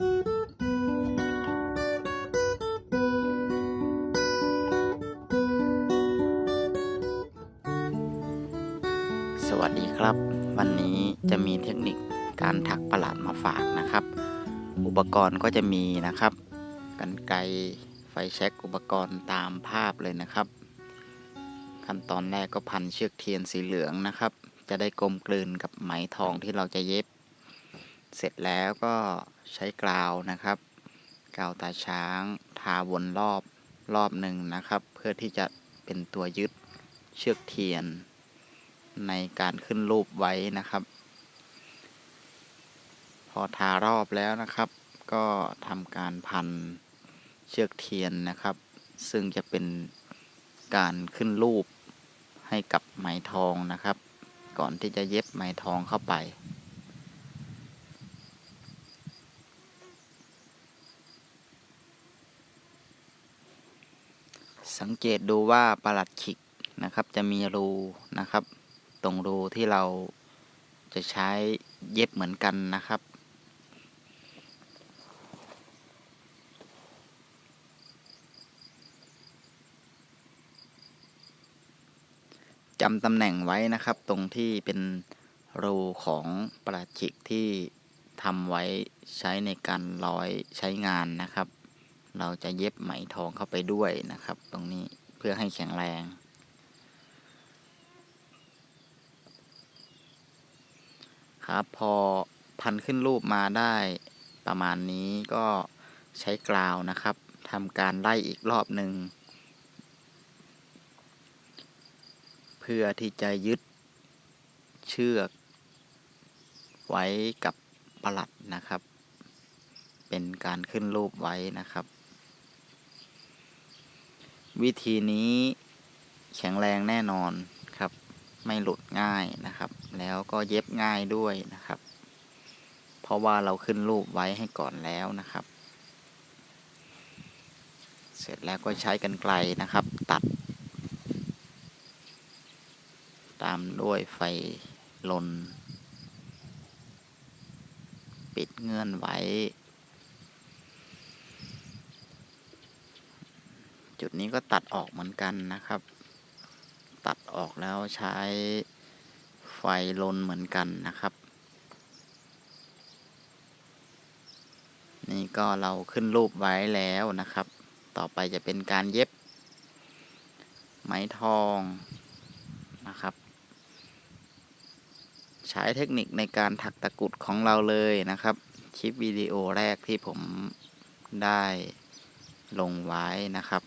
สวัสดีครับ วันนี้จะมีเทคนิคการถักประหลาดมาฝากนะครับ อุปกรณ์ก็จะมีนะครับกันไกไฟแช็กอุปกรณ์ตามภาพเลยนะครับ ขั้นตอนแรกก็พันเชือกเทียนสีเหลืองนะครับ จะได้กลมกลืนกับไหมทองที่เราจะเย็บ เสร็จแล้วก็ใช้กาวนะครับ กาวตาช้างทาวนรอบรอบหนึ่งนะครับ เพื่อที่จะเป็นตัวยึดเชือกเทียน ในการขึ้นรูปไว้นะครับ พอทารอบแล้วนะครับ ก็ทำการพันเชือกเทียนนะครับ ซึ่งจะเป็นการขึ้นรูปให้กับไหมทองนะครับ ก่อนที่จะเย็บไหมทองเข้าไป สังเกตดูว่าประหลัดขิกนะครับ จะมีรูนะครับ ตรงรูที่เราจะใช้เย็บเหมือนกันนะครับ จำตำแหน่งไว้นะครับ ตรงที่เป็นรูของประหลัดขิกที่ทำไว้ใช้ในการร้อยใช้งานนะครับ เราจะเย็บไหมทองเข้าไปด้วยนะครับ ตรงนี้เพื่อให้แข็งแรง ครับพอพันขึ้นรูปมาได้ประมาณนี้ก็ใช้กราวนะครับทำการไล่อีกรอบหนึ่งเพื่อที่จะยึดเชือก ไว้กับประหลัดนะครับ เป็นการขึ้นรูปไว้นะครับ วิธีนี้แข็งแรงแน่นอนครับ ไม่หลุดง่ายนะครับ แล้วก็เย็บง่ายด้วยนะครับ เพราะว่าเราขึ้นรูปไว้ให้ก่อนแล้วนะครับ เสร็จแล้วก็ใช้กันไกลนะครับ ตัด ตามด้วยไฟลน ปิดเงื่อนไว้ จุดนี้ก็ตัดออกเหมือนกันนะครับ ตัดออกแล้วใช้ไฟลนเหมือนกันนะครับ นี่ก็เราขึ้นรูปไว้แล้วนะครับ ต่อไปจะเป็นการเย็บไหมทองนะครับ ใช้เทคนิคในการถักตะกุดของเราเลยนะครับ คลิปวิดีโอแรกที่ผมได้ลงไว้นะครับ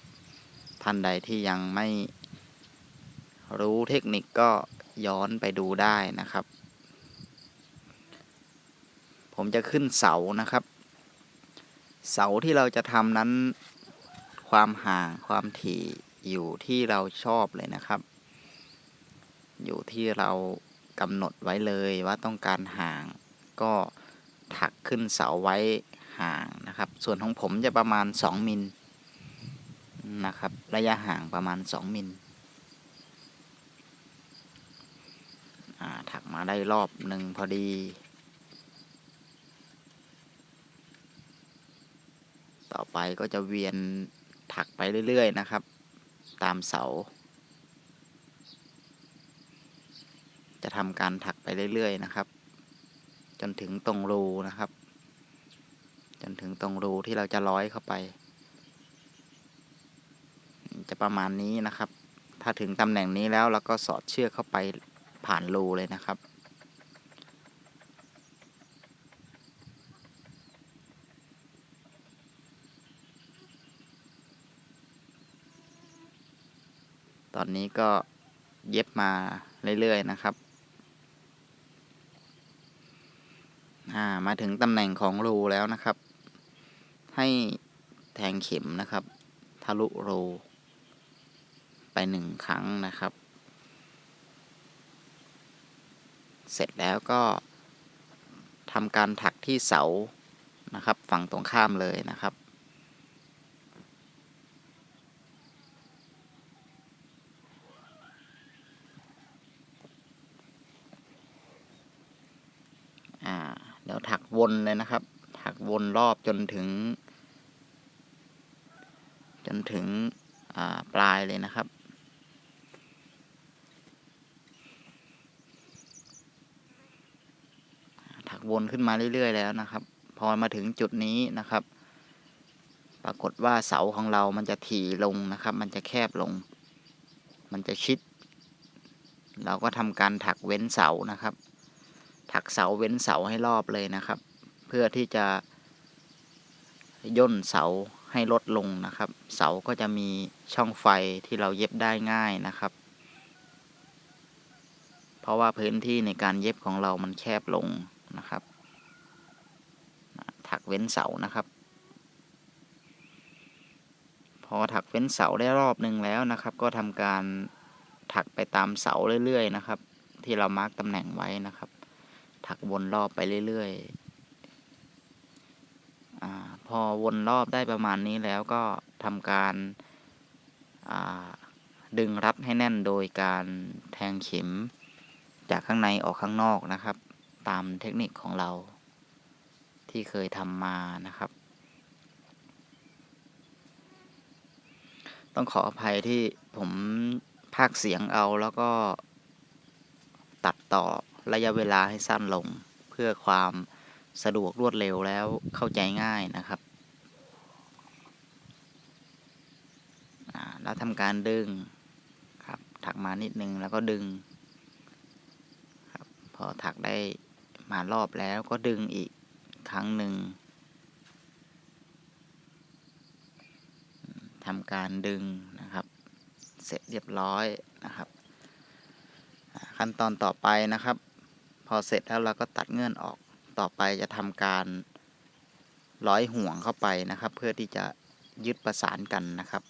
ท่านใดที่ยังไม่รู้เทคนิคก็ย้อนไปดูได้นะครับ ผมจะขึ้นเสานะครับ เสาที่เราจะทำนั้นความห่างความถี่อยู่ที่เราชอบเลยนะครับ อยู่ที่เรากำหนดไว้เลยว่าต้องการห่างก็ถักขึ้นเสาไว้ห่างนะครับ ส่วนของผมจะประมาณ 2 มิล นะครับ ระยะห่างประมาณ 2 มิลถักมาได้รอบหนึ่งพอดี ต่อไปก็จะเวียนถักไปเรื่อย ๆ นะครับ ตามเสา จะทำการถักไปเรื่อย ๆ นะครับ จนถึงตรงรูนะครับ จนถึงตรงรูที่เราจะร้อยเข้าไป จะประมาณนี้นะครับ ถ้าถึงตำแหน่งนี้แล้วเราก็สอดเชือกเข้าไปผ่านรูเลยนะครับ ตอนนี้ก็เย็บมาเรื่อย ๆ นะครับอ่ามาถึงตำแหน่งของรูแล้วนะครับ ให้แทงเข็มนะครับ ทะลุรู ไปหนึ่งครั้งนะครับ เสร็จแล้วก็ทำการถักที่เสานะครับ ฝั่งตรงข้ามเลยนะครับ อ่า เดี๋ยวถักวนเลยนะครับ ถักวนรอบจนถึง จนถึงปลายเลยนะครับ ถัก วนขึ้นมาเรื่อย ๆ แล้วนะครับ พอมาถึงจุดนี้นะครับ ปรากฏว่าเสาของเรามันจะถี่ลงนะครับ มันจะแคบลง มันจะชิด เราก็ทำการถักเว้นเสานะครับ ถักเสาเว้นเสาให้รอบเลยนะครับ เพื่อที่จะย่นเสาให้ลดลงนะครับ เสาก็จะมีช่องไฟที่เราเย็บได้ง่ายนะครับ เพราะว่าพื้นที่ในการเย็บของเรามันแคบลง นะครับ ถักเว้นเสานะครับ พอถักเว้นเสาได้รอบหนึ่งแล้วนะครับ ก็ทำการถักไปตามเสาเรื่อยๆนะครับ ที่เรามาร์กตำแหน่งไว้นะครับ ถักวนรอบไปเรื่อยๆอพอวนรอบได้ประมาณนี้แล้วก็ทำการดึงรัดให้แน่นโดยการแทงเข็มจากข้างในออกข้างนอกนะครับ ตามเทคนิคของเรา ที่เคยทำมานะครับ ต้องขออภัยที่ผมพากเสียงเอาแล้วก็ตัดต่อระยะเวลาให้สั้นลง เพื่อความสะดวกรวดเร็วแล้วเข้าใจง่ายนะครับแล้วทำการดึงครับถักมานิดนึงแล้วก็ดึงครับพอถักได้ มารอบแล้วก็ดึงอีกครั้งหนึ่งทำการดึงนะครับ เสร็จเรียบร้อยนะครับ ขั้นตอนต่อไปนะครับ พอเสร็จแล้วเราก็ตัดเงื่อนออกต่อไปจะทำการร้อยห่วงเข้าไปนะครับ เพื่อที่จะยึดประสานกันนะครับ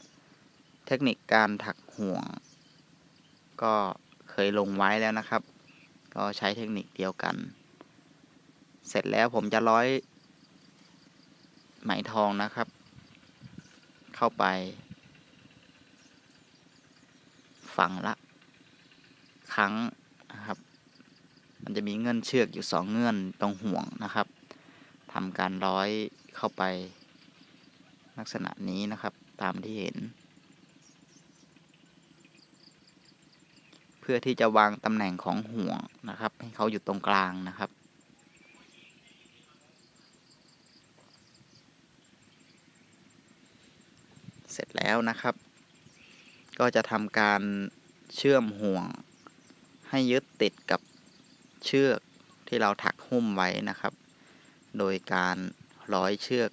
เทคนิคการถักห่วง ก็เคยลงไว้แล้วนะครับ ก็ใช้เทคนิคเดียวกัน เสร็จแล้วผมจะร้อย ไหมทองนะครับ เข้าไป ฝั่งละครั้งนะครับ มันจะมีเงื่อนเชือกอยู่สองเงื่อนตรงห่วงนะครับทำการร้อยเข้าไป ลักษณะนี้นะครับตามที่เห็น เพื่อที่จะวางตำแหน่งของห่วงนะครับ ให้เขาอยู่ตรงกลางนะครับ เสร็จ แล้วนะครับ ก็จะทำการเชื่อมห่วง ให้ยึดติดกับเชือกที่เราถักหุ้มไว้นะครับ โดยการร้อยเชือก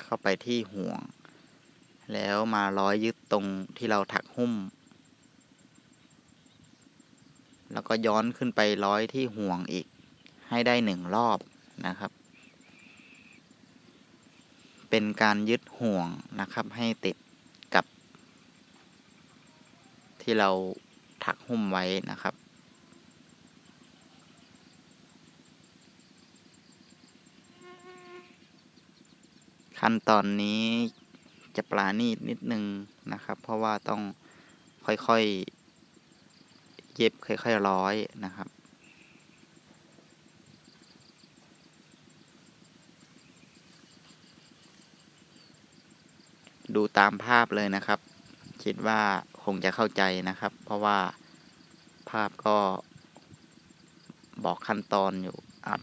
เข้าไปที่ห่วง แล้วมาร้อยยึดตรงที่เราถักหุ้ม แล้วก็ย้อนขึ้นไปร้อยที่ห่วงอีกให้ได้หนึ่งรอบนะครับ เป็นการยึดห่วงนะครับให้ติดกับ ที่เราถักหุ้มไว้นะครับ ขั้นตอนนี้จะปลาณีดนิดนึงนะครับ เพราะว่าต้องค่อยๆ เย็บค่อยๆร้อยนะครับดูตามภาพเลยนะครับ คิดว่า คงจะเข้าใจนะครับ เพราะว่าภาพก็บอกขั้นตอนอยู่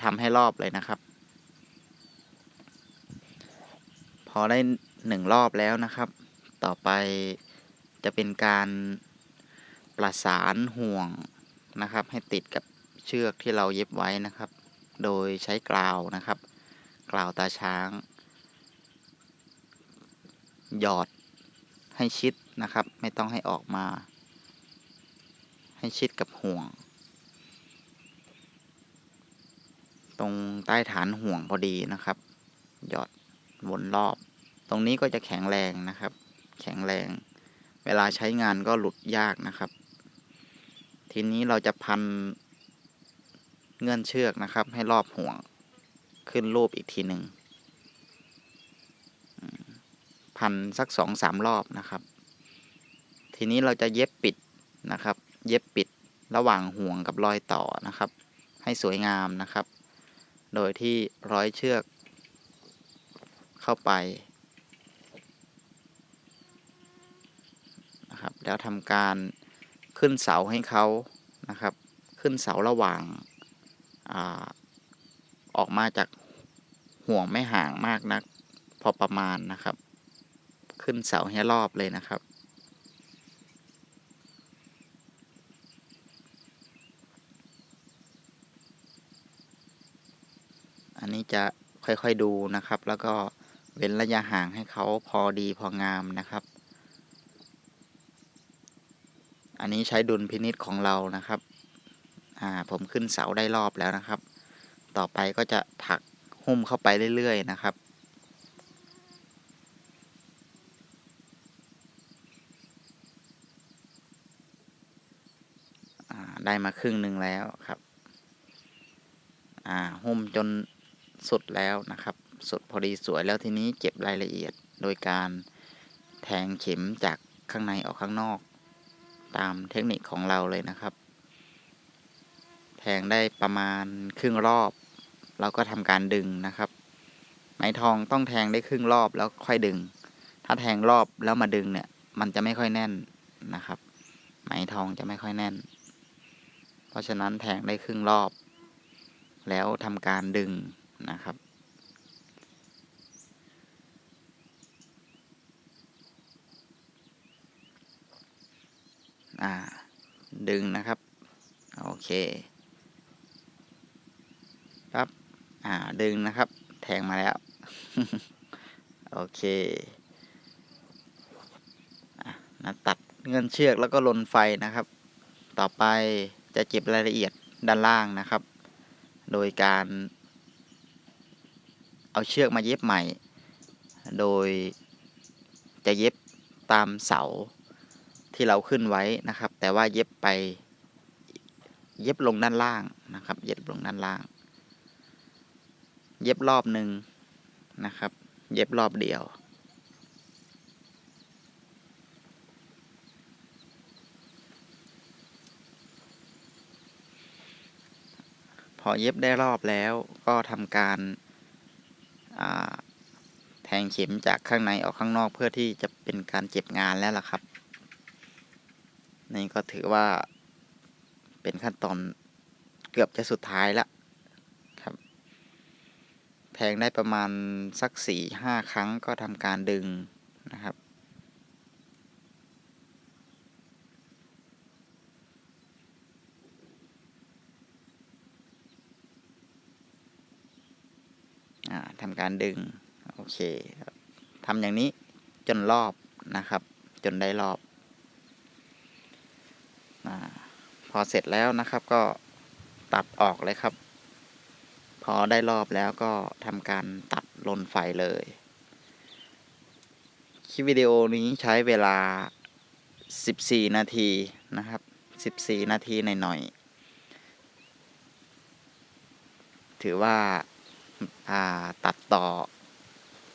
ทำให้รอบเลยนะครับ พอได้หนึ่งรอบแล้วนะครับ ต่อไปจะเป็นการประสานห่วงนะครับ ให้ติดกับเชือกที่เราเย็บไว้นะครับ โดยใช้กราวนะครับ กราวตาช้าง หยอดให้ชิด นะครับ ไม่ต้องให้ออกมา ให้ชิดกับห่วง ตรงใต้ฐานห่วงพอดีนะครับ หยอดวนรอบ ตรงนี้ก็จะแข็งแรงนะครับ แข็งแรง เวลาใช้งานก็หลุดยากนะครับ ทีนี้เราจะพันเงื่อนเชือกนะครับ ให้รอบห่วงขึ้นรูปอีกทีหนึ่งพันสักสองสามรอบนะครับ ทีนี้เราจะเย็บปิดนะครับ เย็บปิดระหว่างห่วงกับรอยต่อนะครับ ให้สวยงามนะครับ โดยที่ร้อยเชือกเข้าไปนะครับ แล้วทำการขึ้นเสาให้เขานะครับ ขึ้นเสาระหว่างอาออกมาจากห่วงไม่ห่างมากนัก พอประมาณนะครับ ขึ้นเสาให้รอบเลยนะครับ อันนี้จะค่อยๆดูนะครับ แล้วก็เว้นระยะห่างให้เขาพอดีพองามนะครับ อันนี้ใช้ดุลพินิษของเรานะครับ อ่า ผมขึ้นเสาได้รอบแล้วนะครับ ต่อไปก็จะถักหุ้มเข้าไปเรื่อยๆนะครับอ่าได้มาครึ่งหนึ่งแล้วครับ อ่า หุ้มจน สุดแล้วนะครับ สุดพอดีสวยแล้วทีนี้เก็บรายละเอียดโดยการแทงเข็มจากข้างในออกข้างนอก ตามเทคนิคของเราเลยนะครับ แทงได้ประมาณครึ่งรอบ เราก็ทำการดึงนะครับไหมทองต้องแทงได้ครึ่งรอบแล้วค่อยดึง ถ้าแทงรอบแล้วมาดึงเนี่ย มันจะไม่ค่อยแน่นนะครับไหมทองจะไม่ค่อยแน่น เพราะฉะนั้นแทงได้ครึ่งรอบ แล้วทำการดึง นะครับ อ่า ดึงนะครับ โอเคปั๊บ อ่า ดึงนะครับ แทงมาแล้ว โอเคอะนะตัดเงื่อนเชือกแล้วก็ลนไฟนะครับ ต่อไปจะเก็บรายละเอียดด้านล่างนะครับ โดยการ เอาเชือกมาเย็บใหม่ โดยจะเย็บตามเสาที่เราขึ้นไว้นะครับ แต่ว่าเย็บไปเย็บลงด้านล่างนะครับ เย็บลงด้านล่าง เย็บรอบหนึ่งนะครับ เย็บรอบเดียว พอเย็บได้รอบแล้วก็ทำการ แทงเข็มจากข้างในออกข้างนอกเพื่อที่จะเป็นการเก็บงานแล้วล่ะครับ นี่ก็ถือว่าเป็นขั้นตอนเกือบจะสุดท้ายแล้วครับ แทงได้ประมาณสักสี่ห้าครั้งก็ทำการดึงนะครับำการดึง โอเคครับทำอย่างนี้จนรอบนะครับ จนได้รอบอพอเสร็จแล้วนะครับก็ตัดออกเลยครับ พอได้รอบแล้วก็ทำการตัดลนไฟเลย คลิปวิดีโอนี้ใช้เวลา 14 นาทีนะครับ 14 นาทีหน่อยๆถือว่า ตัดต่อ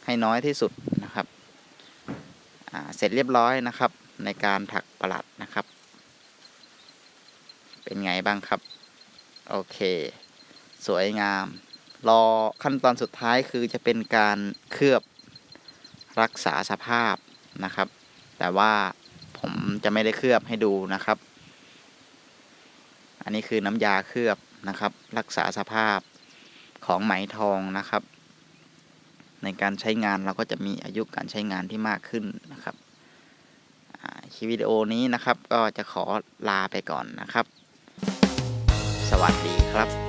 ให้น้อยที่สุดนะครับเสร็จเรียบร้อยนะครับ ในการถักประหลัดนะครับ เป็นไงบ้างครับ โอเค สวยงาม รอขั้นตอนสุดท้ายคือจะเป็นการเคลือบรักษาสภาพนะครับ แต่ว่าผมจะไม่ได้เคลือบให้ดูนะครับ อันนี้คือน้ำยาเคลือบนะครับ รักษาสภาพ ของไหมทองนะครับ ในการใช้งานเราก็จะมีอายุการใช้งานที่มากขึ้นนะครับคลิปวิดีโอนี้นะครับก็จะขอลาไปก่อนนะครับ สวัสดีครับ